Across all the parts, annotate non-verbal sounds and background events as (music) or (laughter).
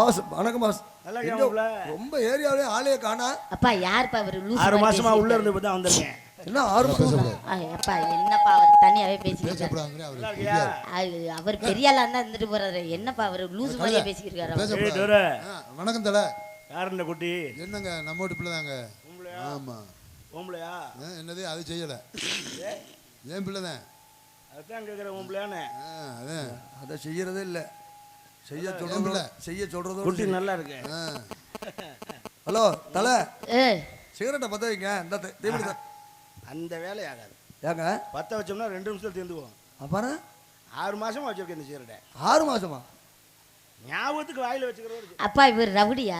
Pass வணக்கம் pass? ரொம்ப ஏரியாவிலே ஆளே காணா. அப்பா யாருப்பா அவர் லூசு ஆறு மாசமா உள்ள பேசிட்டு இருந்து தான் வந்திருக்கேன். என்ன ஆறு மாசம்? அப்பா என்னப்பா அவர் தனியாவே பேசிக்கிறாரு பேசக்கூடாதுங்கிற அவரு. பெரிய ஆளா இருந்தா இருந்துட்டு போறாரு. என்னப்பா அவர்? லூசு மாதிரியே டோர. ஆ, வணக்கம் தல. யார் இந்த குட்டி? என்னங்க நம்ம வீட்டு பிள்ளை தாங்க. ஆமா. ஓம்பளையா ஆ, என்னது? அது செய்யல. ஏன் பிள்ளை தான்? அதான் கேட்குறேன் ஓம்பளையானே அதான். அதை செய்யறதே இல்ல. செய்ய இல்ல. சொல்றதோ செய்ய சொல்றதோ குட்டி நல்லா இருக்கு. ஹலோ தலை. ஏய், சிகரெட்டை பத்த வைங்க. இந்த தீ- தீவனி தான் அந்த வேலை ஆகாது. ஏங்க? பத்த வச்சோம்னா ரெண்டு நிமிஷத்துல தீர்ந்துவோம் அப்புறம் ஆறு மாசமா வச்சிருக்கேன் இந்த சீரடை ஆறு மாசமா? ஞாபகத்துக்கு வாயில வச்சுக்கிறதா இருக்கு அப்பா இவர் ரவுடியா?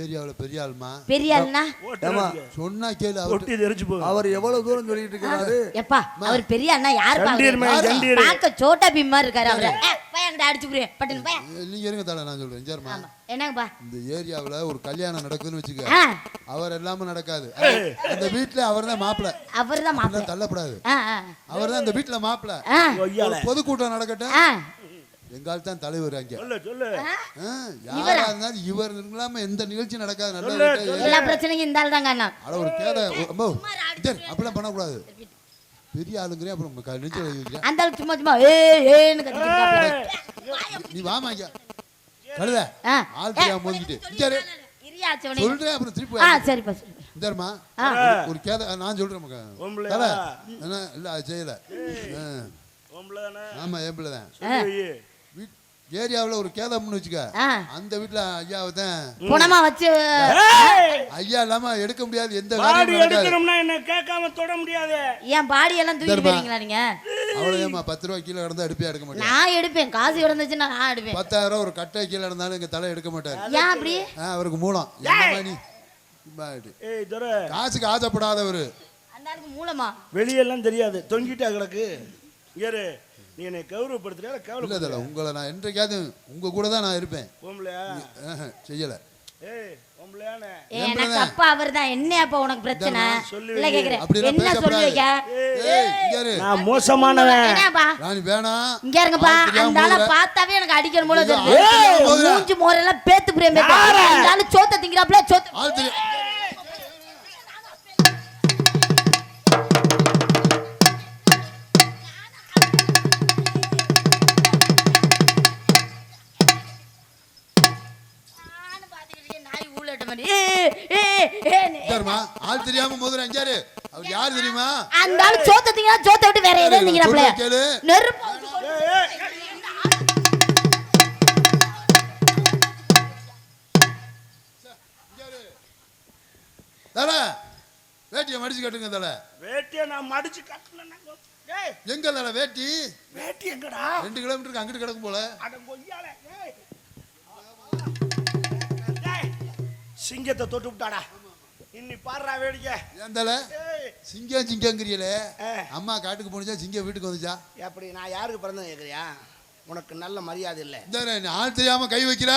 ஏரியாவுல பெரிய ஆளுமா பெரிய ஆளுனா. சொன்னா கேளு ஒட்டி தெரிச்சு போகும் அவர் எவ்வளவு தூரம் சொல்லிட்டு இருக்கிறாரு? எப்பா அவர் பெரிய அண்ணா ஜண்டீர் பார்க்க சோட்டா பீம் மாதிரி இருக்காரு அவரு. ஏய், போய் அங்கிட்ட அடிச்சு புரியும் பட்டுன்னு போய். ஏ, நீங்க இருங்க தல நான் சொல்றேன். சரிம்மா ஆமா. என்னங்கப்பா? இந்த ஏரியாவுல ஒரு கல்யாணம் நடக்குதுன்னு வச்சுக்க. அவர் இல்லாம நடக்காது. அந்த வீட்டுல அவர் தான் மாப்பிள்ள அவர் தான் மாப்பிள்ள தள்ளப்படாது அவர் தான் அந்த வீட்டுல மாப்பிள்ள பொதுக்கூட்டம் நடக்கட்டும். எங்கால் தான் தலைவர் அங்க. யாரா இருந்தாலும் இவர் இல்லாம எந்த நிகழ்ச்சி நடக்காது நல்ல எல்லா இந்த ஆள் தாங்க அண்ணா. அட ஒரு கேத ரொம்ப அப்படிலாம் பண்ணக்கூடாது. பெரிய ஆளுங்கிறேன் அப்புறம் நெஞ்சு அந்த ஆள் சும்மா சும்மா ஏ ஏன்னு கத்திக்கிட்டு நீ வாமா இங்க. கழுத. ஆள் தெரியாம மோதிக்கிட்டு? இங்க சொல்றேன் அப்புறம் திருப்பி ஆ வா. சரிப்பா இந்தர்மா. ஒரு கேத நான் சொல்றேன்? தல. என்ன? இல்ல அது செய்யல. ஆ. ஓம்பளை ஏரியாவுல ஒரு கேதம்னு வச்சுக்க. அந்த வீட்டுல ஐயாவை தான் குணமா வச்சு ஐயா இல்லாம எடுக்க முடியாது எந்த பாடி எடுக்கணும்னா என்ன கேட்காம தொட முடியாது. என் பாடி எல்லாம் தர்மா. போறீங்களா நீங்க? அவ்வளவுதாம்மா பத்து ரூபாய் கீழே கிடந்தா எடுப்பே எடுக்க மாட்டேன். நான் எடுப்பேன். காசு கிடந்துச்சுன்னா நான் எடுப்பேன். பத்தாயிரம் ஒரு கட்டை கீழே இருந்தாலும் எங்க தலை எடுக்க மாட்டாரு. ஏன் அப்படி? அவருக்கு மூலம். நீ? காசுக்கு ஆசைப்படாதவரு. மூலமா? வெளியெல்லாம் தெரியாது. தொங்கிட்டா கிடக்கு. ஏறு நீ என்னை கௌரவப்படுத்துறியா இல்ல கவலை தல உங்களை நான் என்றைக்காவது உங்க கூட தான் நான் இருப்பேன். ஓம்பளையா ஆஹா, செய்யல. எனக்கு அப்பா அவர் தான். என்ன அப்பா உனக்கு பிரச்சனை? சொல்லு இல்ல கேக்குறேன். என்ன சொல்லி. வைக்க? இங்க இரு. நான் மோசமானவன். என்னப்பா? ராணி வேணாம். இங்க இருங்கப்பா. அந்த ஆளை. பார்த்தாவே எனக்கு அடிக்கணும் போல தெரியுது. மூஞ்சி மோரெல்லாம் பேத்து புரியும்? அந்த ஆளு சோத்த திங்கிறாப்ல சோத்த சரிம்மா ஆள் தெரியாம முதல்ல அஞ்சாரு அவர் யார் தெரியுமா? அந்த ஆளு சோத்த திங்கிறா சோத்த விட்டு வேற சொல்றத கேளு. நெருப்பு தல வேட்டியை மடிச்சு கட்டுங்க தல. வேட்டியை நான் மடிச்சு கட்டணும் எங்க தல வேட்டி? வேட்டி எங்கடா? ரெண்டு கிலோமீட்டருக்கு அங்கிட்டு கிடக்கும் போல. சிங்கத்தை தொட்டு விட்டாடா. இன்னி பாடுறா வேடிக்கை. ஏன் தல ஏய். சிங்கம் சிங்கங்கிறியலே. அம்மா காட்டுக்கு போனுச்சா சிங்கம் வீட்டுக்கு வந்துச்சா? எப்படி நான் யாருக்கு பிறந்தேன் கேக்குறியா? உனக்கு நல்ல மரியாதை இல்லை. இந்த நீ ஆள் தெரியாம கை வைக்கிற?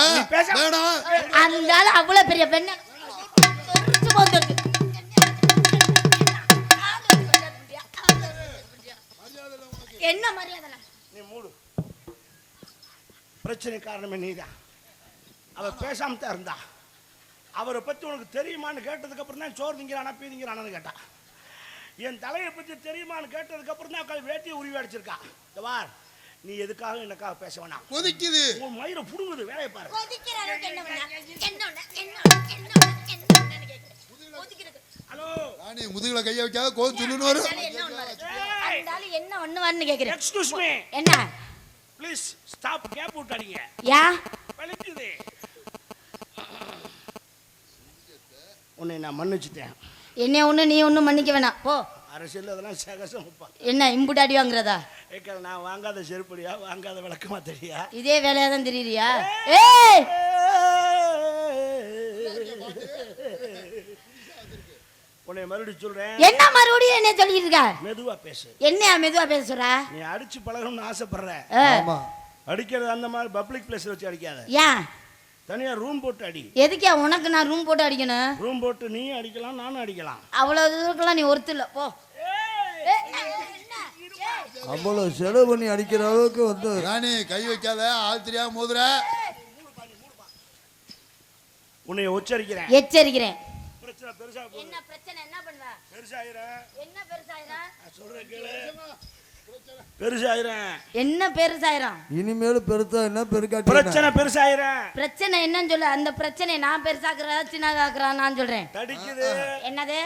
வேணாம் அந்த ஆளு அவ்வளவு பெரிய பெண்ண. என்ன மரியாதை நீ மூடு. பிரச்சனை காரணமே நீதான். அவ பேசாம தான் இருந்தா. அவரை பத்தி உனக்கு தெரியுமான்னு கேட்டதுக்கு அப்புறம் தான் சோறு திங்கிறானா பீ திங்கிறானான்னு கேட்டா. என் தலையை பத்தி தெரியுமான்னு கேட்டதுக்கு அப்புறம் தான் அவள் வேட்டியை உருவி அடிச்சிருக்கா. பார் நீ எதுக்காக எனக்காக பேச வேணாம். கொதிக்குது. உன் மயிரை புடுங்குது வேலையை பாரு. ஹலோ. ராணி முதுகுல கைய வைக்காத கோவம் சொல்லுன்னு என்ன ஒண்ணு ஒண்ணுவான்னு கேக்குறேன். எக்ஸ்கியூஸ் மீ என்ன ப்ளீஸ் ஸ்டாப் கேப் விட்டாதீங்க. யா? வலிக்குது உன்னை நான் மன்னிச்சிட்டேன். என்ன ஒண்ணு நீ ஒண்ணும் மன்னிக்க வேணாம். போ. அரசியல் அதெல்லாம் சகசமப்பா என்ன இம்புட்டு அடி வாங்குறதா? ஏக்கா நான் வாங்காத செருப்படியா வாங்காத விளக்கமா தெரியா இதே வேலையா தான் தெரியறியா ஏய்! உன்னை மறுபடியும் சொல்றேன். என்ன மறுபடியும் என்ன சொல்லிட்டு இருக்க? மெதுவா பேசு. என்ன மெதுவா பேச சொல்ற? நீ அடிச்சு பழகணும்னு ஆசைப்படுற. ஆமா. அடிக்கிறது அந்த மாதிரி பப்ளிக் பிளேஸ்ல வச்சு அடிக்காத. ஏன்? தனியா ரூம் போட்டு அடி. எதுக்கே உனக்கு நான் ரூம் போட்டு அடிக்கணும்? ரூம் போட்டு நீயும் அடிக்கலாம் நானும் அடிக்கலாம். அவ்வளவு தூரத்துக்குலாம் நீ ஒருத்து இல்ல போ. ஏய், என்ன? ஏய், அவ்வளவு செலவு பண்ணி அடிக்கிற அளவுக்கு வந்து ராணி கை வைக்காத ஆள் தெரியாம மோதுற. உன்னை உச்சரிக்கிறேன். எச்சரிக்கிறேன். பிரச்சனை பெருசா என்ன பிரச்சனை? என்ன பண்ணுவ? பெருசாயிரம். என்ன பெருசாயிரம்? நான் சொல்றேன் கேளு. பெருசாயிரம். என்ன பெருசாயிரம்? இனிமேல் பெருத்தா என்ன பெருக்காட்டி பிரச்சனை பெருசாயிரம். பிரச்சனை என்னன்னு சொல்லு. அந்த பிரச்சனையை நான் பெருசாக்குறதா சின்னதாக்குறா நான் சொல்றேன். தடிக்குது. என்னது?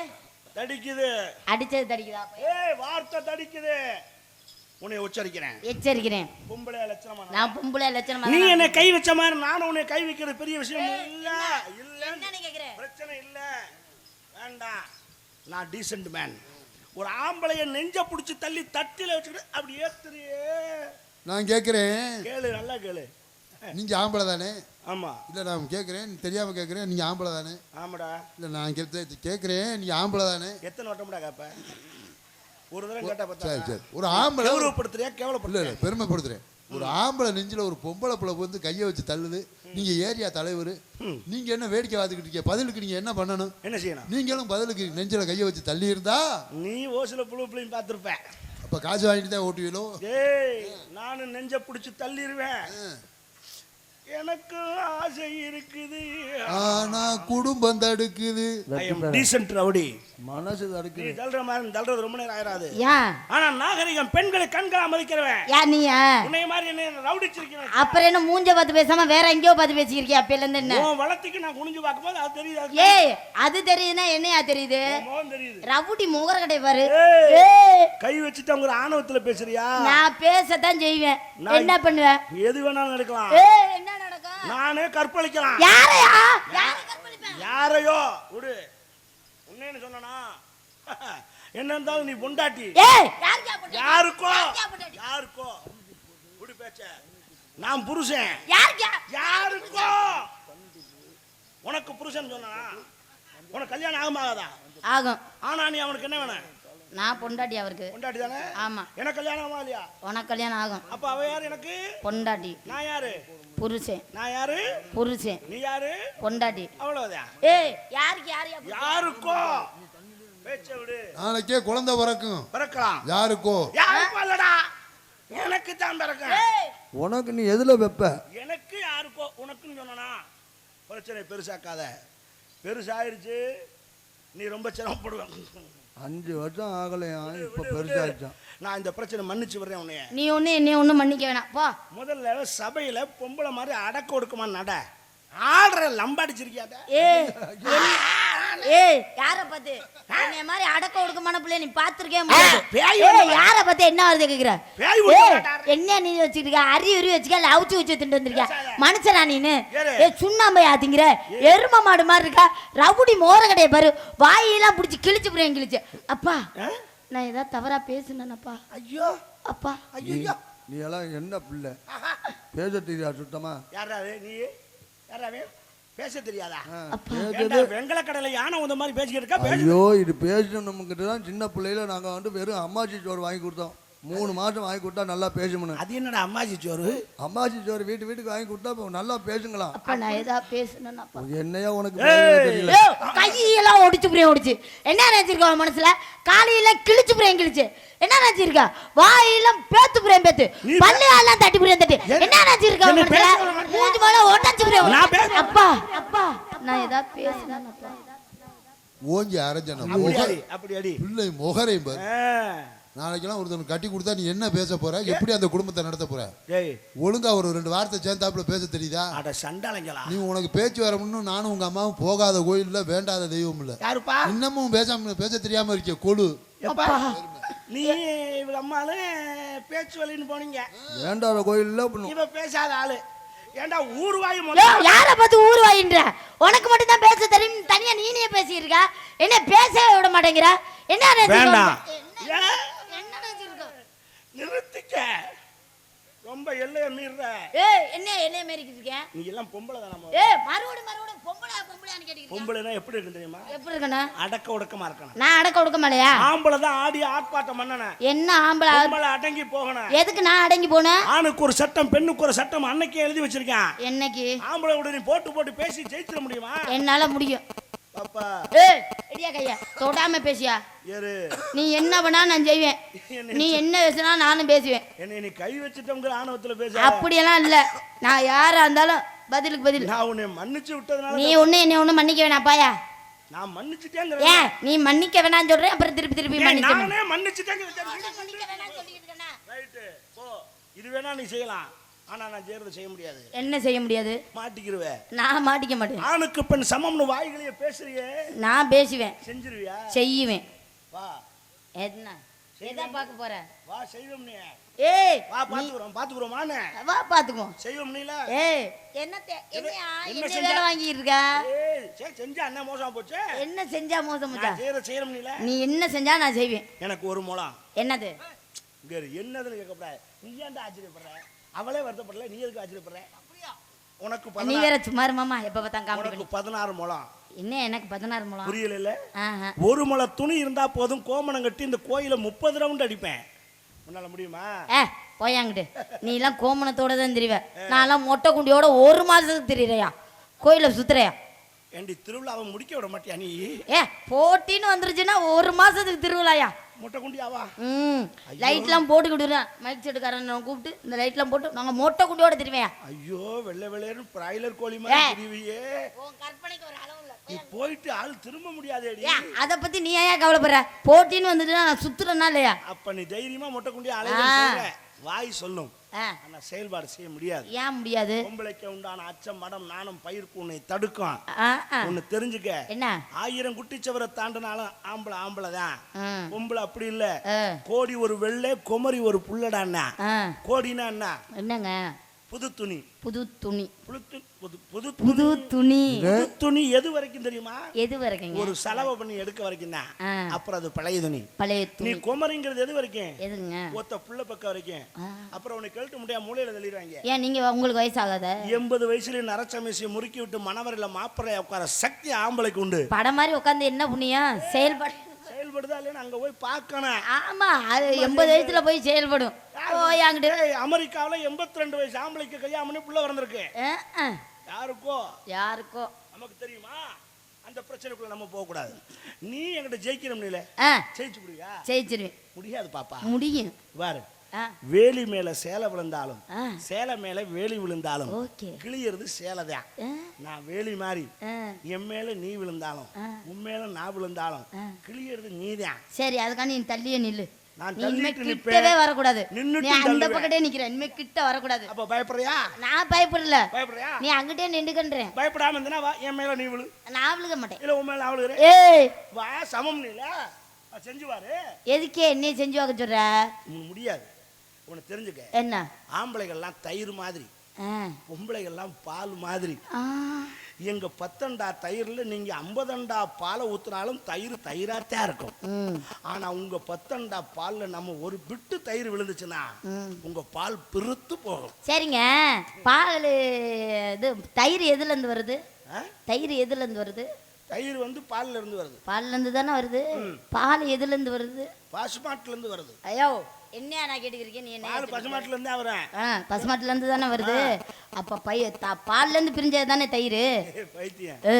தடிக்குது. அடிச்சது தடிக்குதா? ஏய் வார்த்தை தடிக்குது. உன்னை உச்சரிக்கிறேன். எச்சரிக்கிறேன். பொம்பளை லட்சணமா? நான் பொம்பளை லட்சணமா நீ என்னை கை வச்ச மாதிரி நானும் உன்னை கை வைக்கிறது பெரிய விஷயம் இல்ல. இல்ல பிரச்சனை இல்ல. வேண்டாம். நான் டீசென்ட் மேன். ஒரு ஆம்பளைய நெஞ்ச புடிச்சு தள்ளி தட்டில வச்சுக்கிட்டு அப்படி ஏத்துறியே. நான் கேட்குறேன் கேளு நல்லா கேளு. நீங்கள் ஆம்பளை தானே? ஆமா. இல்லை நான் கேட்குறேன் தெரியாமல் கேட்குறேன் நீங்கள் ஆம்பளை தானே? ஆமாடா. இல்லை நான் கேட்டு கேட்குறேன் நீங்கள் ஆம்பளை தானே? எத்தனை வட்டம்டா கேப்ப? ஒரு தடவை கேட்டா சரி பார்த்தா சரி. ஒரு ஆம்பளை கேவலப்படுத்துறியா? இல்லை பெருமைப்படுத்துறேன். ஒரு ஆம்பளை நெஞ்சில் ஒரு பொம்பளை பிள்ளை வந்து கையை வச்சு தள்ளுது. நீங்கள் ஏரியா தலைவர். நீங்கள் என்ன வேடிக்கை பார்த்துக்கிட்டு இருக்கீங்க? பதிலுக்கு நீங்கள் என்ன பண்ணணும்? என்ன செய்யணும்? நீங்களும் பதிலுக்கு நெஞ்சில் கையை வச்சு தள்ளி இருந்தா நீ ஓசில புழு புள்ளையும் பார்த்துருப்ப. அப்போ காசு வாங்கிட்டு தான் ஓட்டுவீங்களோ ஏய் நானும் நெஞ்ச புடிச்சு தள்ளிடுவேன் எனக்கு ஆசை இருக்குது. ஆனா குடும்பம் தடுக்குது. டீசென்ட் ரவுடி மனசு நீ தடுக்குது தள்ளுற மாதிரி தள்ளுறது ரொம்ப நேரம் ஆயிராது. ஏன் ஆனா நாகரிகம் பெண்களை கண்களா மதிக்கிறவன் யார் நீயா? உன்னை மாதிரி என்ன ரவுடிச்சிருக்கேன் அப்புறம் என்ன மூஞ்ச பார்த்து பேசாம வேற எங்கேயோ பார்த்து பேசிக்கிறியா? அப்பையில இருந்து என்ன? உன் வளத்துக்கு நான் குனிஞ்சு பார்க்கும்போது அது தெரியுது அது ஏய் அது தெரியுதுன்னா என்னையா தெரியுது? முகம் தெரியுது. ரவுடி முகர கடை பாரு. கை வச்சுட்டு அவங்க ஆணவத்துல பேசுறியா? நான் பேசத்தான் செய்வேன். நான் என்ன பண்ணுவேன் நீ எது வேணாலும் நடக்கலாம் ஏய் என்ன நானே கற்பழிக்கலாம். யாரையா? யாரையோ? விடு. உன்னேன்னு சொன்னா (laughs) என்ன இருந்தாலும் நீ பொண்டாட்டி. யாருக்கா? யாருக்கோ? விடு பேச்ச. நான் புருஷன். யாருக்கா யாருக்கோ? உனக்கு புருஷன் சொன்னா உனக்கு கல்யாணம் ஆகுமாகாதா? ஆகும். ஆனா நீ அவனுக்கு என்ன வேணும்? நான் பொண்டாட்டி அவருக்கு. பொண்டாட்டி தானே? ஆமா. எனக்கு கல்யாணம் ஆகுமா இல்லையா? உனக்கு கல்யாணம் ஆகும். அப்ப அவ யாரு எனக்கு? பொண்டாட்டி. நான் யாரு? புருஷன். நான் யாரு? புருஷன். நீ யாரு? பொண்டாட்டி. அவ்வளவுதான். ஏய் யாருக்கு யாரையா யாருக்கோ? பேச்ச விடு. நாளைக்கே குழந்தை பிறக்கும். பிறக்கலாம். யாருக்கோ? யாருக்கும் இல்லடா. எனக்கு தான் பிறக்கும். ஏய். உனக்கு நீ எதுல வைப்ப? எனக்கு யாருக்கோ? உனக்குன்னு சொன்னா பிரச்சனை பெருசாக்காத. பெருசாயிருச்சு. நீ ரொம்ப சிரமப்படுவேன் அஞ்சு வருஷம் ஆகலையா? இப்ப பெருசாச்சான் நான் இந்த பிரச்சனை மன்னிச்சு விடுறேன் உன்னைய. நீ ஒண்ணு என்னைய ஒண்ணும் மன்னிக்க வேணாம். போ. முதல்ல சபையில பொம்பளை மாதிரி அடக்க ஒடுக்கமா நட? ஆடுற லம்பாடிச்சிருக்கியாட்ட ஏய் என்ன- ஏய் யார பார்த்து? என்னைய மாதிரி அடக்க ஒடுக்கமான பிள்ளை நீ பாத்திருக்கே முடியாது. பேய் ஏய் வந்து- யார பார்த்து என்ன வருது கேக்குற. என்ன நீ வச்சிருக்க அரி உரி வச்சுக்க இல்ல அவுச்சு வச்சு திண்டு வந்திருக்க. மனுஷனா நீனு. ஏ சுண்ணாம்பை ஆத்திங்கிற எரும மாடு மாதிரி இருக்கா? ரவுடி மோர கடைய பாரு. வாயெல்லாம் பிடிச்சி கிழிச்சு புரியும் கிழிச்சு. அப்பா? நான் ஏதாவது தவறா பேசுனேனப்பா. ஐயோ. அப்பா. ஐயோ நீ எல்லாம் என்ன பிள்ளை? பேச சுத்தமா. யாராவே நீ? யாராவே பேச தெரியாதா? வெங்கல கடையில யானை வந்த மாதிரி பேசிக்கிட்டு இருக்கா? ஐயோ இது பேசணும்கிட்ட தான் சின்ன பிள்ளையில நாங்க வந்து வெறும் அம்மாச்சி சோறு வாங்கி கொடுத்தோம். மூணு மாசம் வாங்கி கொடுத்தா நல்லா பேசணும் அது என்னடா அம்மாஜி சோறு? அம்மாச்சி சோறு வீட்டு வீட்டுக்கு வாங்கி கொடுத்தா நல்லா பேசுங்களாம். அப்பா நான் ஏதாவது பேசுனேனப்பா என்னையா உனக்கு கையெல்லாம் ஒடிச்சு புரியும் ஒடிச்சு என்ன நினைச்சிருக்க உன் மனசுல? காலையில கிழிச்சு புரியும் கிழிச்சு. என்ன நினைச்சிருக்க? வாயெல்லாம் பேத்து புரியும் பேத்து. நீ பல்லு எல்லாம் தட்டி புரியும் தட்டி. என்ன நினைச்சிருக்க மனசுல? மூஞ்சி மேல ஒட்டச்சு புரியும் நான் பேச- அப்பா அப்பா நான் ஏதாவது பேசுனேனப்பா ஓங்கி அரைஞ்சன அப்படி அடி அப்படி அடி பிள்ளை முகரையும் பாரு. நாளைக்கெல்லாம் ஒருத்தன் கட்டி கொடுத்தா நீ என்ன பேச போற? எப்படி அந்த குடும்பத்தை நடத்த போற? ஒழுங்கா ஒரு ரெண்டு வார்த்தை சேர்ந்தாப்புல பேச தெரியுதா? அட சண்டாளங்களா. நீ உனக்கு பேச்சு வரணும்னு நானும் உங்க அம்மாவும் போகாத கோயில் இல்ல வேண்டாத தெய்வம் இல்ல. யாருப்பா? இன்னமும் பேசாம பேச தெரியாம இருக்க கொழு நீ இவங்க அம்மாலும் பேச்சு வழின்னு போனீங்க. வேண்டாத கோயில்ல இவ பேசாத ஆளு. ஏண்டா ஊர்வாய் யார பார்த்து ஊர் வாயின்ற உனக்கு மட்டும் தான் பேச தெரியும். தனியா நீனே பேசியிருக்க. என்ன பேசவே விட மாட்டேங்கிற. என்ன? வேண்டாம். என்ன- ஏன்? என்ன நினைச்சிருக்க? நிறுத்திக்க. ரொம்ப எல்லைய மீறுற. ஏய் என்ன என்னைய மாரிக்கிட்டு இருக்கேன் நீ எல்லாம் பொம்பளை தானே ஏய் மறுபடியும் மறுபடியும் பொம்பளை பொம்பளையான்னு கேட்டுக்கிட்டு பொம்பளைனா எப்படி இருக்கு தெரியுமா? எப்படி இருக்கணும்? அடக்க ஒடுக்கமா இருக்கணும். நான் அடக்க கொடுக்க மாலையா ஆம்பளை தான் ஆடி ஆர்ப்பாட்டம் பண்ணணும். என்ன ஆம்பளை? பொம்பளை அடங்கி போகணும். எதுக்கு நான் அடங்கி போனேன்? ஆணுக்கு ஒரு சட்டம் பெண்ணுக்கு ஒரு சட்டம் அன்னைக்கே எழுதி வச்சிருக்கேன். என்னைக்கு? ஆம்பளை நீ போட்டு போட்டு பேசி ஜெயிச்சிட முடியுமா? என்னால முடியும். பாப்பா. ஏய் கையா? தொடாம பேசியா? நீ என்ன பண்ணா நான் செய்வேன். நீ என்ன பேசினா நானும் பேசுவேன். என்னை நீ கை வச்சுட்டோங்கிற ஆணவத்துல பேச. அப்படியெல்லாம் இல்ல. நான் யாரா இருந்தாலும் பதிலுக்கு பதில். நான் உன்னை மன்னிச்சு விட்டதுனால நீ ஒண்ணு என்ன ஒண்ணு மன்னிக்க வேணாம் பாயா. நான் மன்னிச்சுட்டேங்கிறேன். ஏன்? நீ மன்னிக்க வேணாம்னு சொல்றேன் அப்புறம் திருப்பி திருப்பி மன்னிக்க நானே மன்னிச்சுட்டேங்கிறேன் ரைட்டு போ. இது வேணா நீ செய்யலாம். ஆனா நான் செய்யறது செய்ய முடியாது. என்ன செய்ய முடியாது? மாட்டிக்கிருவே நான் மாட்டிக்க மாட்டேன். ஆணுக்கு பெண் சமம்னு வாய்களையே பேசுறியே. நான் பேசுவேன். செஞ்சிருவியா? செய்யுவேன் வா. என்ன? எதை பார்க்க போற? வா செய்வோம் நீ. ஏய் வா பாத்துக்குறோம் பாத்துக்குறோம் மானே வா பாத்துக்குவோம் செய்வோம் நீல. ஏய் என்ன என்னையா? என்ன? வேலை வாங்கிட்டு இருக்க ஏய் செஞ்சா என்ன மோசமா போச்சு? என்ன செஞ்சா மோசம் நான் செய்யற செய்யறோம் நீல. நீ என்ன செஞ்சா நான் செய்வேன். எனக்கு ஒரு முலம் என்னது? இங்க என்னதுன்னு கேட்கக்கூடாது நீ ஏன்டா ஆச்சரியப்படுற? அவளே வருத்தப்படல நீ எதுக்கு ஆச்சரியப்படுற? உனக்கு நீ பதினாறு வேற சும்மா இரு மாமா எப்ப பார்த்தா காமெடி பண்ணி. பதினாறு முலம் என்ன எனக்கு பதினாறு மூலம் புரியல ஆஹா ஒரு முளை துணி இருந்தா போதும் கோமணம் கட்டி இந்த கோயில முப்பது ரவுண்ட் அடிப்பேன். உன்னால முடியுமா? ஏ போயாங்கிட்டு நீ எல்லாம் கோமணத்தோட தான் திரிவ. நான் எல்லாம் மொட்டை குண்டியோட ஒரு மாசத்துக்கு திரியறையா? கோயில சுத்துறையா? ஏண்டி திருவிழாவை முடிக்க விட மாட்டியா நீ? ஏ போட்டின்னு வந்துருச்சுன்னா ஒரு மாசத்துக்கு திருவிழாயா? முட்டை குண்டியாவா ம் லைட்லாம் போட்டுக்கிட்டுறேன் மைக் செட்டுக்காரன் கூப்பிட்டு இந்த லைட்லாம் போட்டு நாங்க மொட்டை குண்டியோட திரிவையா ஐயோ வெள்ளை வெள்ளையன்னு பிராய்லர் கோழி மாதிரி. திரிவியே. கற்பனைக்கு ஒரு அளவு இல்லை. நீ போயிட்டு ஆள் திரும்ப முடியாதேடி. அதை பத்தி நீ ஏன் கவலைப்படுற? போட்டின்னு வந்துட்டுனா நான் சுத்துறேன்னா இல்லையா? அப்ப நீ தைரியமா முட்டை குண்டி ஆ. அலைய வாய் சொல்லும். ஆனா செயல்பாடு செய்ய முடியாது. ஏன் முடியாது? பொம்பளைக்கு உண்டான அச்சம் மடம் நாணம் பயிர்க்கு உன்னை தடுக்கும். ஒன்னு தெரிஞ்சுக்க. என்ன? ஆயிரம் குட்டிச்சவரை தாண்டினாலும் ஆம்பளை ஆம்பளை தான். பொம்பளை அப்படி இல்ல. கோடி ஒரு வெள்ளை குமரி ஒரு புள்ளடான்னா. கோடினா என்ன? என்னங்க? புது துணி. புது துணி. புது புது புது துணி. புது துணி எது வரைக்கும் தெரியுமா? எது வரைக்குங்க? ஒரு செலவை பண்ணி எடுக்க வரைக்கும் தான். அப்புறம் அது பழைய துணி. பழைய நீ துணி. குமரிங்கிறது எது வரைக்கும்? எதுங்க? ஒத்த புள்ள பக்கம் வரைக்கும். அப்புறம் உன்னை கழட்ட முடியாம மூலையில தள்ளிடுவாங்க. ஏன் நீங்க உங்களுக்கு வயசாகாத? எண்பது வயசுல நரச்சமேசியை முறுக்கி விட்டு மணவரையில மாப்பிள்ளைய உட்கார சக்தி ஆம்பளைக்கு உண்டு. படம் மாதிரி உட்காந்து என்ன புண்ணியம் செயல்படு செயல்படுதா இல்லைன்னு அங்க போய் பார்க்கணும். ஆமா அது எண்பது வயசுல போய் செயல்படும். அமெரிக்காவுல எண்பத்தி ரெண்டு வயசு ஆம்பளைக்கு கல்யாணம் பண்ணி புள்ள வந்திருக்கு. யாருக்கோ? யாருக்கோ? நமக்கு தெரியுமா? அந்த பிரச்சனைக்குள்ள நம்ம போக கூடாது நீ என்கிட்ட ஜெயிக்கணும் நீல ஜெயிச்சு முடியா ஜெயிச்சிருவேன். முடியாது பாப்பா. முடியும். பாரு வேலி மேல சேலை விழுந்தாலும் சேலை மேல வேலி விழுந்தாலும் ஓகே. கிளியறது சேலை தான். ஆ. நான் வேலி மாதிரி ஆ. என் மேல நீ விழுந்தாலும். உன் மேல நான் விழுந்தாலும் ஆ. கிளியறது நீதான். சரி அதுக்காண்டி நீ தள்ளியே நில்லு. நான் நீ கிட்டவே. வரக்கூடாது. நீ அந்த தள்ளுவேன். பக்கத்தே நிக்கிற இனிமே கிட்ட வரக்கூடாது. அப்ப பயப்படுறியா? நான் பயப்படல. பயப்படுறியா? நீ அங்கிட்டே நின்றுக்கன்றேன். பயப்படாம இருந்தனா வா என் மேல நீ விழு. நான் விழுக மாட்டேன். இல்ல உன் மேல ஏய்! வா சமம் நீல செஞ்சு பாரு எதுக்கே என்னைய செஞ்சு வாக்க சொல்ற? உனக்கு முடியாது. உனக்கு தெரிஞ்சுக்க. என்ன? ஆம்பளைகள்லாம் தயிர் மாதிரி. பொம்பளைகள்லாம் பால் மாதிரி. ஆ. எங்க பத்தண்டா தயிர்ல நீங்க ஐம்பதண்டா பாலை ஊத்துனாலும் தயிர் தயிராத்தான் இருக்கும். ம். ஆனா உங்க பத்தண்டா பால்ல நம்ம ஒரு பிட்டு தயிர் விழுந்துச்சுன்னா ம். உங்க பால் பெருத்து போகும். சரிங்க. பால் இது தயிர் எதுல இருந்து வருது? தயிர் எதுல இருந்து வருது? தயிர் வந்து பால்ல இருந்து வருது. பால்ல இருந்து தானே வருது? பால் எதுல இருந்து வருது? பசுமாட்டுல இருந்து வருது. ஐயோ. என்னையா நான் கேட்டுக்கிறீங்க நீ என்ன? பசுமாட்டுல இருந்தே வரேன் ஆ பசுமாட்டுல இருந்து தானே வருது. அப்ப பைய த- பால்ல இருந்து பிரிஞ்சது தானே தயிர்? பைத்தியம். ஏ.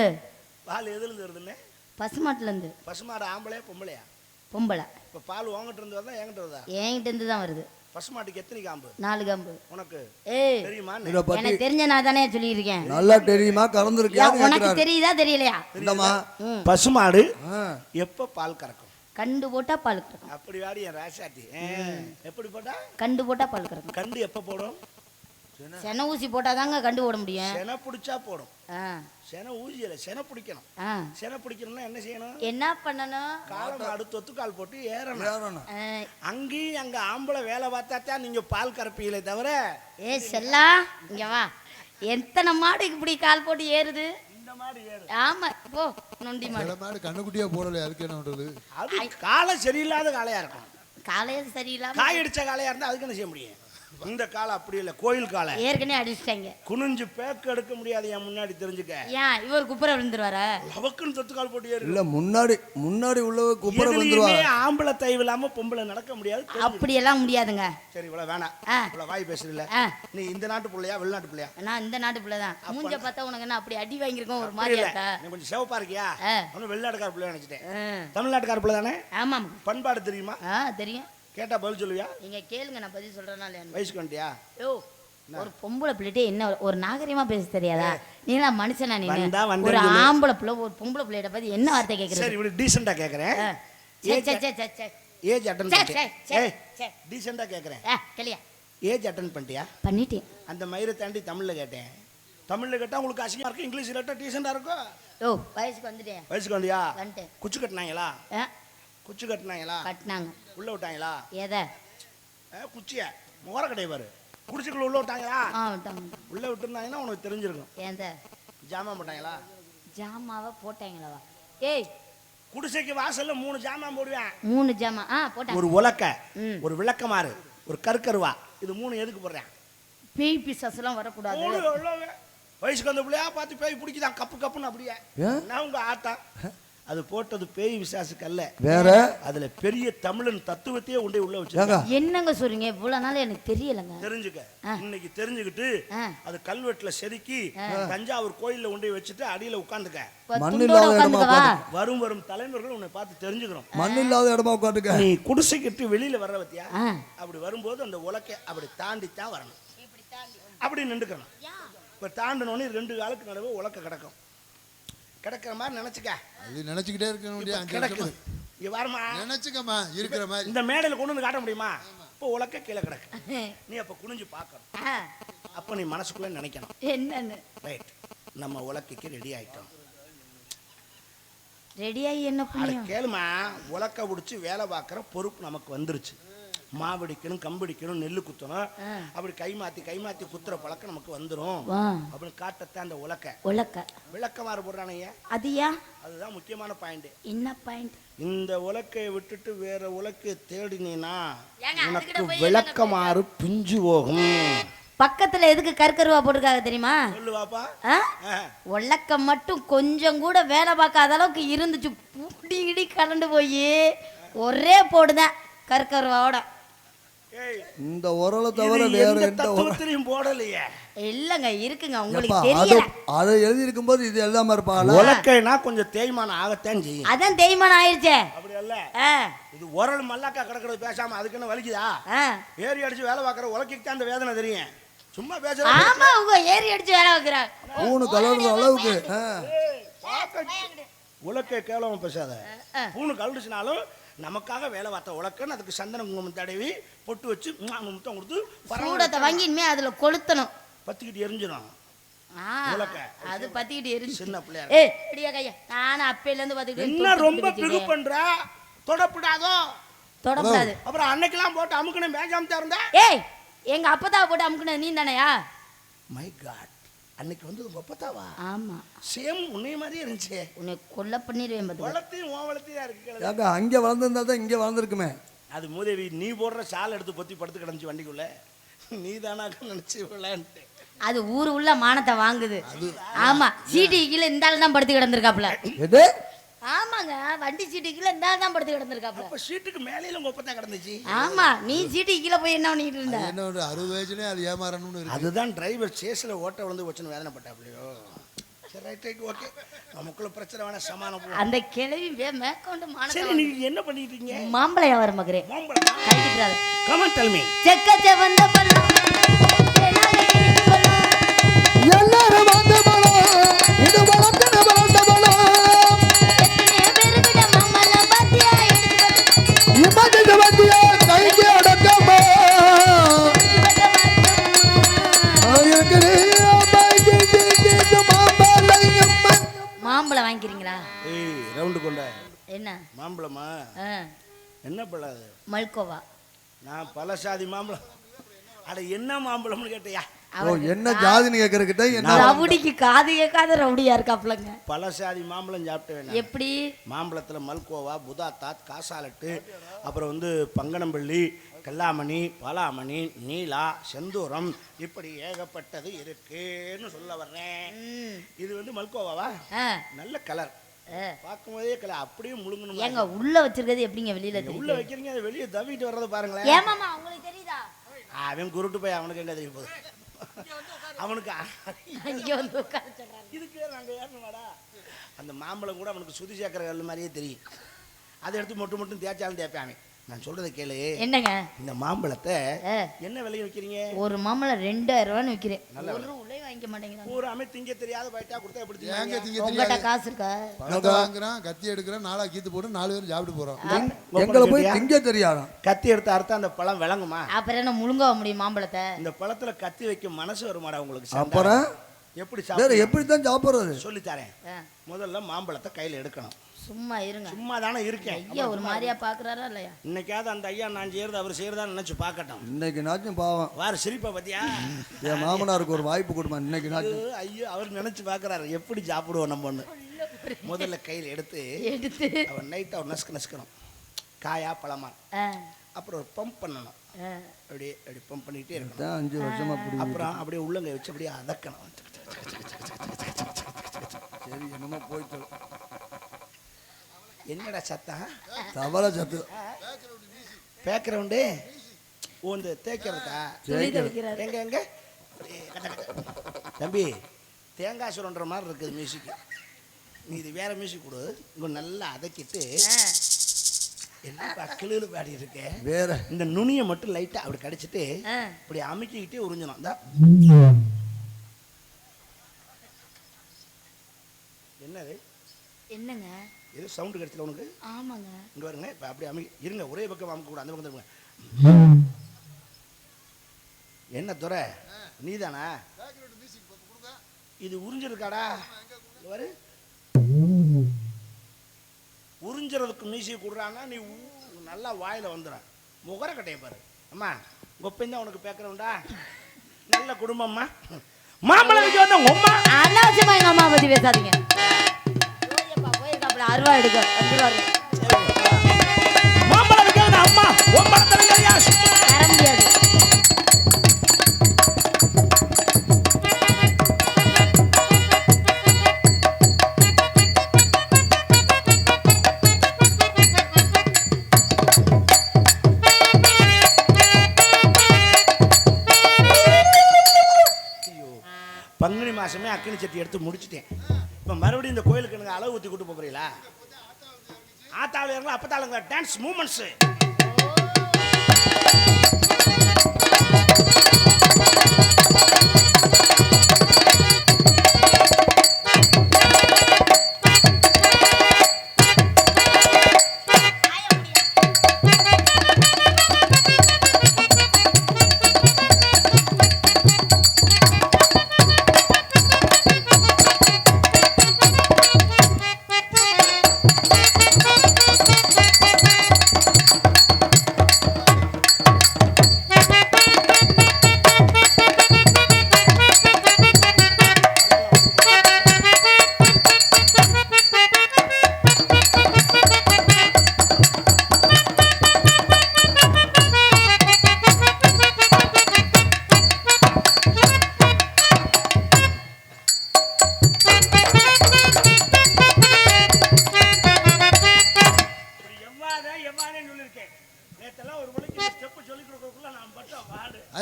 பால் எதுல இருந்து வருதுன்னு? பசுமாட்டுல இருந்து பசுமாடு ஆம்பளையா பொம்பளையா? பொம்பளை. இப்ப பால் உங்ககிட்ட இருந்து வருதா என்கிட்ட வருதா? என்கிட்ட இருந்து தான் வருது. பசுமாட்டுக்கு எத்தனை காம்பு? நாலு கம்பு. உனக்கு. ஏய் தெரியுமா எனக்கு தெரிஞ்ச நான் தானே சொல்லியிருக்கேன். நல்லா தெரியுமா? யா, கலந்துருக்கியான்னு உனக்கு தெரியுதா தெரியலையா? இந்தம்மா ம். பசுமாடு எப்ப பால் கறக்கும்? கண்டு போட்டா பால் கறக்கும் அப்படி வாடி என் ராசாத்தி. ஆ, எப்படி போட்டா? கண்டு போட்டா பால் கறக்கும் கண்டு எப்ப போடும்? சென. ஊசி போட்டாதாங்க கண்டு போட முடியும். செனை பிடிச்சா போடும். ஆ. செனை ஊசியில செனை பிடிக்கணும். ஆ. செனை பிடிக்கணும்னா என்ன செய்யணும்? என்ன பண்ணணும்? காலம் அடுத்து ஒத்து கால் போட்டு ஏறணும். ஏறணும். அங்கேயும் அங்க ஆம்பளை வேலை பார்த்தா தான் நீங்க பால் கறப்பீங்களே தவிர ஏ செல்லா இங்க வா. எத்தனை மாடு இப்படி கால் போட்டு ஏறுது? ஆமா போ நொண்டி மாடு. சில மாடு கண்ணுக்குட்டியா போடல அதுக்கு என்ன பண்றது? அது காலம் சரியில்லாத காளையா இருக்கும். காலையில் சரியில்லாம காய் அடிச்ச காளையா இருந்தா அதுக்கு என்ன செய்ய முடியும்? இந்த காலம் அப்படி இல்லை கோயில் காலை. ஏற்கனவே அடிச்சிட்டாங்க. குனிஞ்சு பேக்கு எடுக்க முடியாது என் முன்னாடி தெரிஞ்சுக்க. ஏன்? இவர் குப்புற விழுந்துருவாரா? லவக்குன்னு தொத்து கால் போட்டு ஏறு. இல்ல முன்னாடி முன்னாடி உள்ளவ குப்புற வந்துருவா ஆம்பளை தயவு இல்லாம பொம்பளை நடக்க முடியாது தெரிஞ்சுக்க. அப்படியெல்லாம் முடியாதுங்க. சரி இவ்வளவு வேணாம். இவ்வளவு வாய் பேசுறீல்ல. ஆ. நீ இந்த நாட்டு பிள்ளையா வெளிநாட்டு பிள்ளையா? நான் இந்த நாட்டு பிள்ளை தான் மூஞ்ச பார்த்தா உனக்கு என்ன அப்படி அடி வாங்கியிருக்கோம் ஒரு அப்படி மாதிரி இல்ல. இருக்கா? நீ கொஞ்சம் சிவப்பா இருக்கியா. ஒன்னும் வெளிநாட்டுக்கார பிள்ளையா நினைச்சிட்டேன். தமிழ்நாட்டுக்கார பிள்ளை தானே ஆமாம். பண்பாடு தெரியுமா? ஆ தெரியும். கேட்டா பதில் சொல்லுவியா? நீங்க கேளுங்க நான் பதில் சொல்றேனா இல்லையா? வயசுக்கு வந்துட்டியா யோ ஒரு பொம்பளை பிள்ளைகிட்ட என்ன ஒரு நாகரிகமா பேச தெரியாதா? நீலாம் மனுஷனா நீ ஒரு. ஆம்பளை பிள்ளை ஒரு பொம்பளை பிள்ளைகிட்ட பத்தி என்ன வார்த்தை கேக்குறது? சரி இப்படி டீசெண்டா கேக்குறேன். சே, சே, சே, சே, சே. ஏஜ் அட்டன் சே, சே, சே. டீசெண்டா கேக்குறேன். கிளியா ஏஜ் அட்டன் பண்ணிட்டியா? பண்ணிட்டேன். அந்த மயிரை தாண்டி தமிழ்ல கேட்டேன். தமிழ்ல கேட்டா உங்களுக்கு அசிங்கமா இருக்கு இங்கிலீஷ்ல கேட்டா டீசெண்டா இருக்கும். ஓ வயசுக்கு வந்துட்டேன். வயசுக்கு வந்தியா? வந்துட்டேன். குச்சி கட்டினாங்களா? குச்சி கட்டினாங்களா? கட்டினாங்க. உள்ள விட்டாங்களா? எதை? குச்சிய. முகர கடை பாரு. குடிச்சுக்குள்ள உள்ள விட்டாங்களா? உள்ள விட்டுருந்தாங்கன்னா உனக்கு தெரிஞ்சிருக்கும். ஏந்த ஜாமான் போட்டாங்களா? ஜாமாவை போட்டாங்களவா? ஏய் குடிசைக்கு வாசல்ல மூணு ஜாமான் போடுவேன். மூணு ஜாமா ஆ போட்டாங்க. ஒரு உலக்க. ஒரு விளக்கமாறு ஒரு கருக்கருவா இது மூணு எதுக்கு போடுறேன்? பேய் பிசாசுலாம் வரக்கூடாது? வயசுக்கு வந்த பிள்ளையா பார்த்து பேய் பிடிக்குதான். கப்பு கப்புன்னு அப்படியே? நான் உங்க ஆட்டா அது போட்டது பேய் விசாசுக்கு அல்ல வேற? அதுல பெரிய தமிழன் தத்துவத்தையே உண்டே உள்ள வச்சு ஏங்க? என்னங்க சொல்றீங்க? இவ்வளவு நாள் எனக்கு தெரியலங்க. தெரிஞ்சுக்க. இன்னைக்கு தெரிஞ்சுக்கிட்டு. அது கல்வெட்டுல செதுக்கி தஞ்சாவூர் கோயில்ல உண்டே வச்சுட்டு அடியில உட்காந்துக்க. இப்ப மண்ணு துண்டோட இல்லாத இடமா உட்காந்துக்கவா? வரும் வரும் தலைமுறைகள் உன்னை பார்த்து தெரிஞ்சுக்கிறோம். மண் இல்லாத இடமா உட்காந்துக்க. நீ குடிசைக்கிட்டு வெளியில வர்ற பத்தியா. அப்படி வரும்போது அந்த உலக்கை அப்படி தாண்டி தான் வரணும் அப்படி நின்றுக்கணும். இப்ப தாண்டினோடனே ரெண்டு காலுக்கு நடுவே உலக்க கிடக்கும். கிடக்கிற மாதிரி நினைச்சுக்க. அது நினைச்சுக்கிட்டே இருக்க கிடக்குது. நிமிஷம் இங்க வரமா நினைச்சுக்கம்மா இருக்கிற மாதிரி. இந்த மேடையில கொண்டு வந்து காட்ட முடியுமா? இப்போ உலக்க கீழே கிடக்கு. நீ அப்ப குனிஞ்சு பார்க்கணும். அப்ப நீ மனசுக்குள்ள நினைக்கணும். என்னன்னு? ரைட் நம்ம உலக்கைக்கு ரெடி ஆயிட்டோம். ரெடியாகி என்ன அட புண்ணியம்? கேளுமா உலக்க பிடிச்சி வேலை பார்க்குற பொறுப்பு நமக்கு வந்துருச்சு. மாவடிக்கணும் கம்படிக்கணும் நெல்லு குத்தணும். அப்படி கை மாத்தி கை மாத்தி குத்துற பழக்கம் நமக்கு வந்துரும். வா. அப்படின்னு காட்டத்தான் அந்த உலக்க. உலக்க. விளக்கமாறு போடுறானுங்க. அதியா அதுதான் முக்கியமான பாயிண்ட் என்ன பாயிண்ட் இந்த உலக்கையை விட்டுட்டு வேற உலக்கையை தேடினீனா உனக்கு விளக்கமாறு பிஞ்சு போகும். பக்கத்துல எதுக்கு கற்கருவா போட்டிருக்காங்க தெரியுமா. உலக்கம் மட்டும் கொஞ்சம் கூட வேலை பார்க்காத அளவுக்கு இருந்துச்சு. பூடி இடி கலண்டு போய். ஒரே போடுதான் கற்கருவாவோட ஏய் இந்த உரலை தவிர வேற எந்த தத்துவத்திலையும் போடலையே. இல்லைங்க இருக்குங்க உங்களுக்கு அது தெரியல. அதை எழுதி இருக்கும்போது இது எல்லாமே இருப்பாங்களா உலக்கைனா கொஞ்சம் தேய்மானம் ஆகத்தான் செய்யும். அதான் தேய்மானம் ஆயிடுச்சே அப்படி அல்ல. ஆ. இது உரல் மல்லாக்கா கிடக்கிறது பேசாம அதுக்கு என்ன வலிக்குதா ஏறி அடிச்சு வேலை பார்க்குற உலக்கைக்கு தான் அந்த வேதனை தெரியும். சும்மா பேசுற ஆமா உங்க ஏறி அடிச்சு வேலை வைக்கிறாங்க பூணு கலர்ற அளவுக்கு. உலக்கை கேவலமா பேசாத. பூணு கலந்துச்சுனாலும் நமக்காக வேலை பார்த்த உலக்கன்னு அதுக்கு சந்தன குங்குமம் தடவி பொட்டு வச்சு முத்தம் கொடுத்து சூடத்தை பரவாயில்ல வாங்கி இனிமே அதுல கொளுத்தணும். பத்திக்கிட்டு எரிஞ்சிடும். அது பத்திக்கிட்டு எரிஞ்சு. சின்ன பிள்ளையா ஏய் இப்படியா கையா? நானும் அப்பையில இருந்து பாத்துக்கிட்டு என்ன ரொம்ப பிகு பண்ற? தொடப்படாதோ? தொடக்கூடாது அப்புறம் அன்னைக்கெல்லாம் போட்டு அமுக்கணும் பேசாம இருந்தா ஏய் எங்க அப்பதாவை போட்டு அமுக்குனது நீ தானையா மை காட் அன்னைக்கு வந்து ஒப்பத்தாவா ஆமா. சேம் உன்னை மாதிரியே இருந்துச்சு. உன்னை கொல்ல பண்ணிடுவேன் பாத்துக்க. வளர்த்தையும் உன் வளர்த்தையும் இருக்கு. ஏங்க அங்கே வளர்ந்துருந்தா தான் இங்கே வளர்ந்துருக்குமே. அது மூதேவி நீ போடுற சால் எடுத்து பொத்தி படுத்து கிடந்துச்சு வண்டிக்குள்ள. நீ தானாக்க நினைச்சு விளையாண்டு அது ஊரு உள்ள மானத்தை வாங்குது. ஆமா சீட்டு கீழே இந்த ஆள் தான் படுத்து கிடந்திருக்காப்ல எது? ஆமாங்க வண்டி சீட்டு கீழே இந்த தான் படுத்து கிடந்திருக்காப்ல அப்ப சீட்டுக்கு மேலேயும் உங்க ஒப்பத்தான் கிடந்துச்சு. ஆமா நீ சீட்டு கீழே போய் என்ன பண்ணிட்டு இருந்த? என்ன ஒரு அறுபது வயசுலயே அது ஏமாறணும்னு இருக்கு. அதுதான் டிரைவர் சேஸ்ல ஓட்ட வந்து வச்சுன்னு வேதனைப்பட்டாப்லையோ சரி ரைட் ரைட் ஓகே நமக்குள்ள பிரச்சனை வேணா சமானம் போ அந்த கிழவி வே மேற்கொண்டு சரி என்ன பண்ணிட்டு இருக்கீங்க? வியாபாரம் மகரே மாம்பழமா? டெல் செக்க செவந்த பழம். எல்லாரும் வந்த இது ஏய் ரவுண்டு கொண்ட. என்ன? மாம்பழமா? என்ன பழம் அது? மல்கோவா. நான் பல சாதி மாம்பழம். அட என்ன மாம்பழம்னு கேட்டியா? ஓ என்ன ஜாதின்னு கேட்கறக்கிட்ட என்ன ரவுடிக்கு காது கேட்காத ரவுடியா இருக்காப்லங்க பல சாதி மாம்பழம் சாப்பிட்டு வேணாம். எப்படி? மாம்பழத்தில் மல்கோவா புதாத்தாத் காசாலட்டு அப்புறம் வந்து பங்கனம்பள்ளி கல்லாமணி பலாமணி நீலா செந்தூரம் இப்படி ஏகப்பட்டது இருக்குன்னு சொல்ல வர்றேன். ம், இது வந்து மல்கோவாவா? நல்ல கலர். பார்க்கும்போதே கலர் அப்படியே முழுங்கணும்? ஏங்க உள்ள வச்சிருக்கிறது எப்படிங்க வெளியில உள்ள வைக்கிறீங்க அது வெளியே தவிட்டு வர்றது பாருங்களேன் ஏமாமா உங்களுக்கு தெரியுதா? அவன் குருட்டு போய் அவனுக்கு எங்க தெரிய போகுது? அவனுக்கு இங்க வந்து உட்கார சொல்றாங்க. இதுக்கு நாங்கள் ஏறணுமாடா? அந்த மாம்பழம் கூட அவனுக்கு சுதி சேர்க்குற கல் மாதிரியே தெரியும். அதை எடுத்து மொட்டு மட்டும் தேய்ச்சாலும் தேய்ப்பான் நான் சொல்றதை கேளு. என்னங்க? இந்த மாம்பழத்தை என்ன விலைக்கு விற்கிறீங்க ஒரு மாம்பழம் ரெண்டாயிரம் ரூபான்னு விற்கிறேன் ஒரு உலையும் வாங்கிக்க மாட்டேங்கிறாங்க. ஒரு அமை திங்க தெரியாத பைட்டா கொடுத்தா எப்படி ஏங்க திங்க தெரியாது? காசு இருக்கா? பழத்தை வாங்குறான் கத்தி எடுக்கிறான் நாளா கீத்து போட்டு நாலு பேரும் சாப்பிட்டு போறோம் எங்களை போய் திங்க தெரியாதான் கத்தி எடுத்து அறுத்தா அந்த பழம் விளங்குமா? அப்புறம் என்ன முழுங்கவ முடியும் மாம்பழத்தை? இந்த பழத்துல கத்தி வைக்க மனசு வருமாடா உங்களுக்கு? அப்புறம்? எப்படி வேற சாப்பிட எப்படி தான் சாப்பிட்றது சொல்லித்தரேன் ஆ, முதல்ல மாம்பழத்தை கையில எடுக்கணும். சும்மா இருங்க. சும்மா தானே இருக்கேன். ஐயா ஒரு மாதிரியா பாக்குறாரா இல்லையா? இன்னைக்காவது அந்த ஐயா நான் செய்யறது அவர் செய்யறதா நினைச்சு பார்க்கட்டும். இன்னைக்கு நாச்சும் பாவம். வாரு சிரிப்பா பத்தியா? என் மாமனாருக்கு ஒரு வாய்ப்பு கொடுமா இன்னைக்கு நாச்சும் ஐயோ, அவர் நினைச்சு பார்க்கறாரு. எப்படி சாப்பிடுவோம் நம்ம ஒண்ணு? முதல்ல கையில எடுத்து எடுத்து. அவன் நைட்டை அவர் நசுக்கு நசுக்கணும். காயா பழமா. அப்புறம் ஒரு பம்ப் பண்ணணும். அப்படியே அப்படி பம்ப் பண்ணிக்கிட்டே இருக்கணும். தான் அஞ்சு வருஷமா அப்புறம் அப்படியே உள்ளங்கை வச்சு அப்படியே அதக்கணும். சரி என்னமோ போயிட்டு என்னடா சத்தம்? தவற சத்து. பேக்ரவுண்டு துணி துவைக்கிறாரு. எங்க எங்க. தம்பி தேங்காய் சுரண்டுற மாதிரி இருக்குது மியூசிக். நீ இது வேற மியூசிக் கொடு. இங்க நல்லா அதக்கிட்டு ஆ, என்ன கிளியில் பாடி இருக்க? வேற. இந்த நுனியை மட்டும் லைட்டாக அப்படி கடிச்சிட்டு. இப்படி அமுக்கிக்கிட்டே உறிஞ்சணும். இந்த. என்னது? என்னங்க? எது சவுண்டு கிடைச்சல உனக்கு? ஆமாங்க. இங்க பாருங்க இப்போ அப்படி அமுக்கி இருங்க ஒரே பக்கம் அமுக்க கூட அந்த பக்கம் திரும்புங்க. என்ன துறை நீதானா? இது உறிஞ்சிருக்காடா? பாரு. உறிஞ்சிறதுக்கு மியூசிக் கொடுறான்னா நீ நல்லா வாயில வந்துடும் முகர கட்டைய பாரு. அம்மா ஒப்பந்தான் உனக்கு பேக்கிறவுண்டா? நல்ல குடும்பம்மா. மாம்பழம் விற்க வந்த உங்க அம்மா அனாவசியமா எங்க அம்மா பத்தி பேசாதீங்க. அருவா எடுக்க வந்துருவாரு மாம்பழம் அம்மா தர முடியாது பங்குனி மாசமே அக்கினி சட்டி எடுத்து முடிச்சிட்டேன். இப்போ மறுபடியும் இந்த கோயிலுக்கு எனக்கு அளவு ஊற்றி கூட்டு போகிறீங்களா ஆத்தாவில் இறங்கலாம் அப்பத்தாளுங்க டான்ஸ் மூமெண்ட்ஸு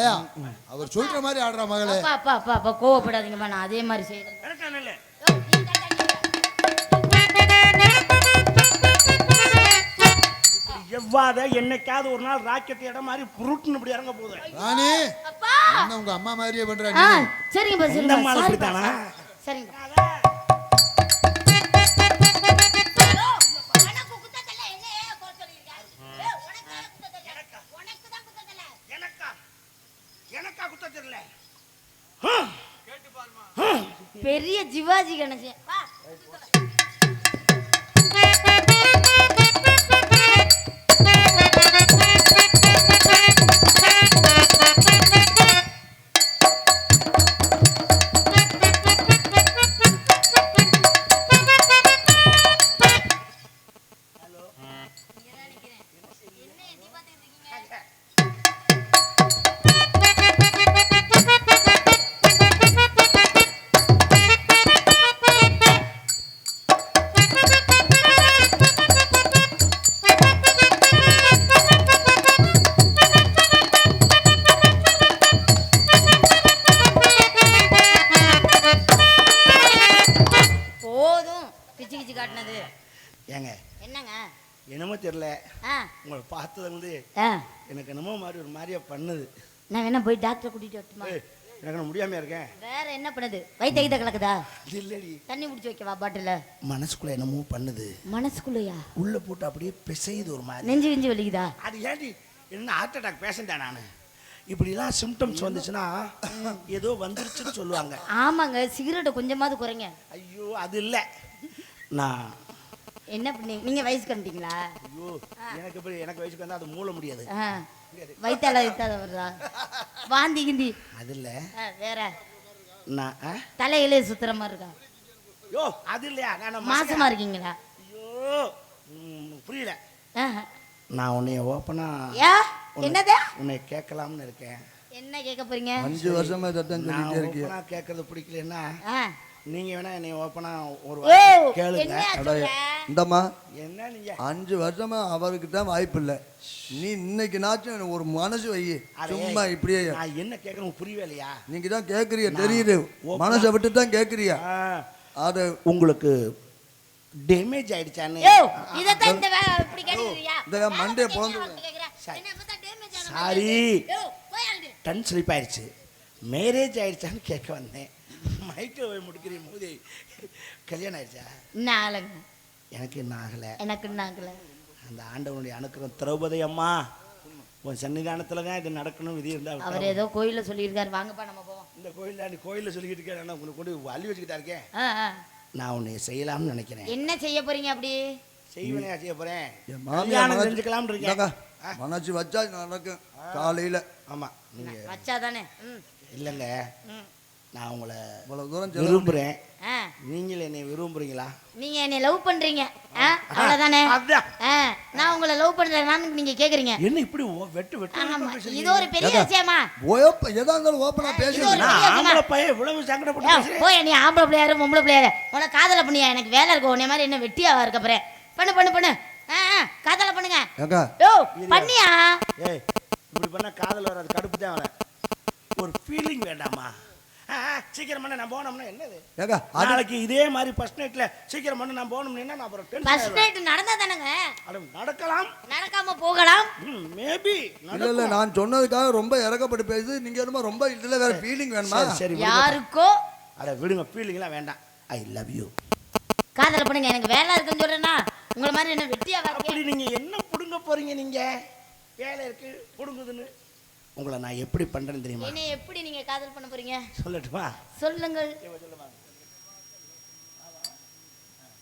ஐயா அவர் சொல்ற மாதிரி ஆடுற மகளே. அப்பா அப்பா அப்பா அப்பா கோவப்படாதீங்கப்பா நான் அதே மாதிரி செய்யறேன். எவ்வாத என்னைக்காவது ஒரு நாள் ராக்கெட் இடம் மாதிரி புருட்டுன்னு இப்படி இறங்க போகுது. ராணி அப்பா! என்ன உங்க அம்மா மாதிரியே பண்ற ஆ நீ சரிங்கப்பா. பெரிய ஜிவாஜி கணேசன். டாக்டரை கூட்டிட்டு வரட்டுமா? எனக்கு முடியாம இருக்கேன்? வேற என்ன பண்ணுது? வயிற்று கைத்த கலக்குதா இல்லடி. தண்ணி பிடிச்சி வைக்கவா பாட்டில. மனசுக்குள்ள என்னமோ பண்ணுது. மனசுக்குள்ளயா? உள்ள போட்டு அப்படியே பிசையுது ஒரு மாதிரி. நெஞ்சு கிஞ்சு வலிக்குதா? அது ஏன்டி? என்ன ஹார்ட் அட்டாக் பேஷண்டா நான்? இப்படிலாம் சிம்டம்ஸ் வந்துச்சுன்னா ஏதோ வந்துருச்சுன்னு சொல்லுவாங்க. ஆமாங்க சிகரெட்டை கொஞ்சமாவது குறைங்க. ஐயோ அது இல்லை. நான் என்ன பண்ணி நீங்க வயசு கண்டிங்களா ஐயோ எனக்கு இப்படி எனக்கு வயசுக்கு வந்தால் அது மூல முடியாது. ஆ வயிற்றால வைத்தாத வருதா? வாந்தி கிந்தி. அது இல்லை. வேற. நான் ஆ? தலையிலே சுத்துற மாதிரி இருக்கா? யோ அது இல்லையா? நான் மாசமா இருக்கீங்களா? ஐயோ புரியல. ஆஹா. நான் உன்னைய ஓப்பனா என்னது? உன்னை கேட்கலாம்னு இருக்கேன். என்ன கேட்க போறீங்க? அஞ்சு வருஷமா இதைத்தான் நான் சொல்லிட்டே இருக்கிய? ஓப்பனா கேட்கறது பிடிக்கலன்னா. நீங்க வேணா என்னை ஓப்பனா ஒரு வார்த்தை கேளுங்க. இந்தம்மா. என்ன நீங்க? அஞ்சு வருஷமா அவருக்கு தான் வாய்ப்பு இல்லை. நீ இன்னைக்கு நாச்சும் ஒரு மனசு வை. சும்மா இப்படியே. நான் என்ன கேட்கணும் புரியவே இல்லையா நீங்க தான் கேக்குறிய தெரியுது. மனசை விட்டு தான் கேக்குறிய ஆ, அது உங்களுக்கு டேமேஜ் ஆயிடுச்சான்னு? யோ இதத்தான் இந்த இப்படி கேட்டுக்கிறியா? இந்த மண்டே சரி. டன் ஸ்லிப் ஆயிடுச்சு? மேரேஜ் ஆயிடுச்சான்னு கேட்க வந்தேன். மைக்கை போய் முடிக்கிறேன். மோதி கல்யாணம் ஆயிடுச்சா? இன்னும் எனக்கு என்ன ஆகலை? எனக்கு இன்னும் ஆகல? அந்த ஆண்டவனுடைய அனுக்கிறம் திரௌபதி அம்மா உன் சன்னிதானத்தில் தான் இது நடக்கணும் விதி இருந்தால் அவர் ஏதோ கோயில்ல சொல்லியிருக்காரு. வாங்கப்பா நம்ம போவோம். இந்த கோயிலில் நீ கோயிலில் சொல்லிக்கிட்டு இருக்கேன் உனக்கு கொண்டு அள்ளி வச்சுக்கிட்டா இருக்கேன். நான் உன்னை செய்யலாம்னு நினைக்கிறேன். என்ன செய்ய போறீங்க அப்படி? செய்வனே செய்ய போகிறேன் கல்யாணம் மனசு- செஞ்சுக்கலாம்னு இருக்கேன். மனசு வச்சா நடக்கும். காலையில. ஆமாம் நீங்கள் வச்சாதானே? ம். இல்லைங்க. நான் உங்களை இவ்வளவு தூரம் விரும்புகிறேன் ஆ. நீங்கள் என்னை விரும்புறீங்களா? நீங்க என்னை லவ் பண்றீங்க. ஆ அவ்வளவுதானே? நான் உங்களை லவ் பண்றேனான்னு நீங்க கேக்குறீங்க? என்ன இப்படி ஓ- வெட்டு வெட்டு பேசுறீங்க? இது ஒரு பெரிய. விஷயமா? ஓப்ப எதா இருந்தாலும் பெரிய விஷயமா? ஆம்பளை பையன் இவ்வளவு சங்கடப்பட்டு. போய் நீ ஆம்பளை பிள்ளையாரு பொம்பளை பிள்ளையாரு உனக்கு காதல பண்ணியா? எனக்கு வேலை இருக்கு. உன்னை மாதிரி என்ன வெட்டியாவா இருக்க போறேன் பண்ணு பண்ணு பண்ணு. ஆ ஆ, காதல பண்ணுங்க. பண்ணியா? ஏய் இப்படி பண்ணா காதல் வராது. கடுப்பு தான் வர ஒரு ஃபீலிங் வேண்டாமா? சீக்கிரம் பண்ண நான் போனோம்னா என்னது? அது நாளைக்கு இதே மாதிரி ஃபர்ஸ்ட் நைட்ல சீக்கிரம் பண்ண நான் போகணும்னா நான் அப்புறம் ஃபர்ஸ்ட் டென்ஷன் நைட் நடந்தா தானங்க அட நடக்கலாம். நடக்காம போகலாம். மேபி இல்ல இல்ல நான் சொன்னதுக்காக ரொம்ப இறக்கப்பட்டு பேசுது நீங்க என்னமோ ரொம்ப இதுல வேற ஃபீலிங் வேணுமா? சரி விடுங்க. யாருக்கோ? அட விடுங்க ஃபீலிங்லாம் வேண்டாம். ஐ லவ் யூ காதல பண்ணுங்க எனக்கு வேலை இருக்குன்னு சொல்றேன்னா உங்களை மாதிரி என்ன இருக்கேன் அப்படி நீங்க என்ன புடுங்க போறீங்க நீங்க? வேலை இருக்கு புடுங்குதுன்னு. உங்களை நான் எப்படி பண்றேன்னு தெரியுமா? என்னை எப்படி நீங்க காதல் பண்ண போறீங்க? சொல்லட்டுமா? சொல்லுங்கள்.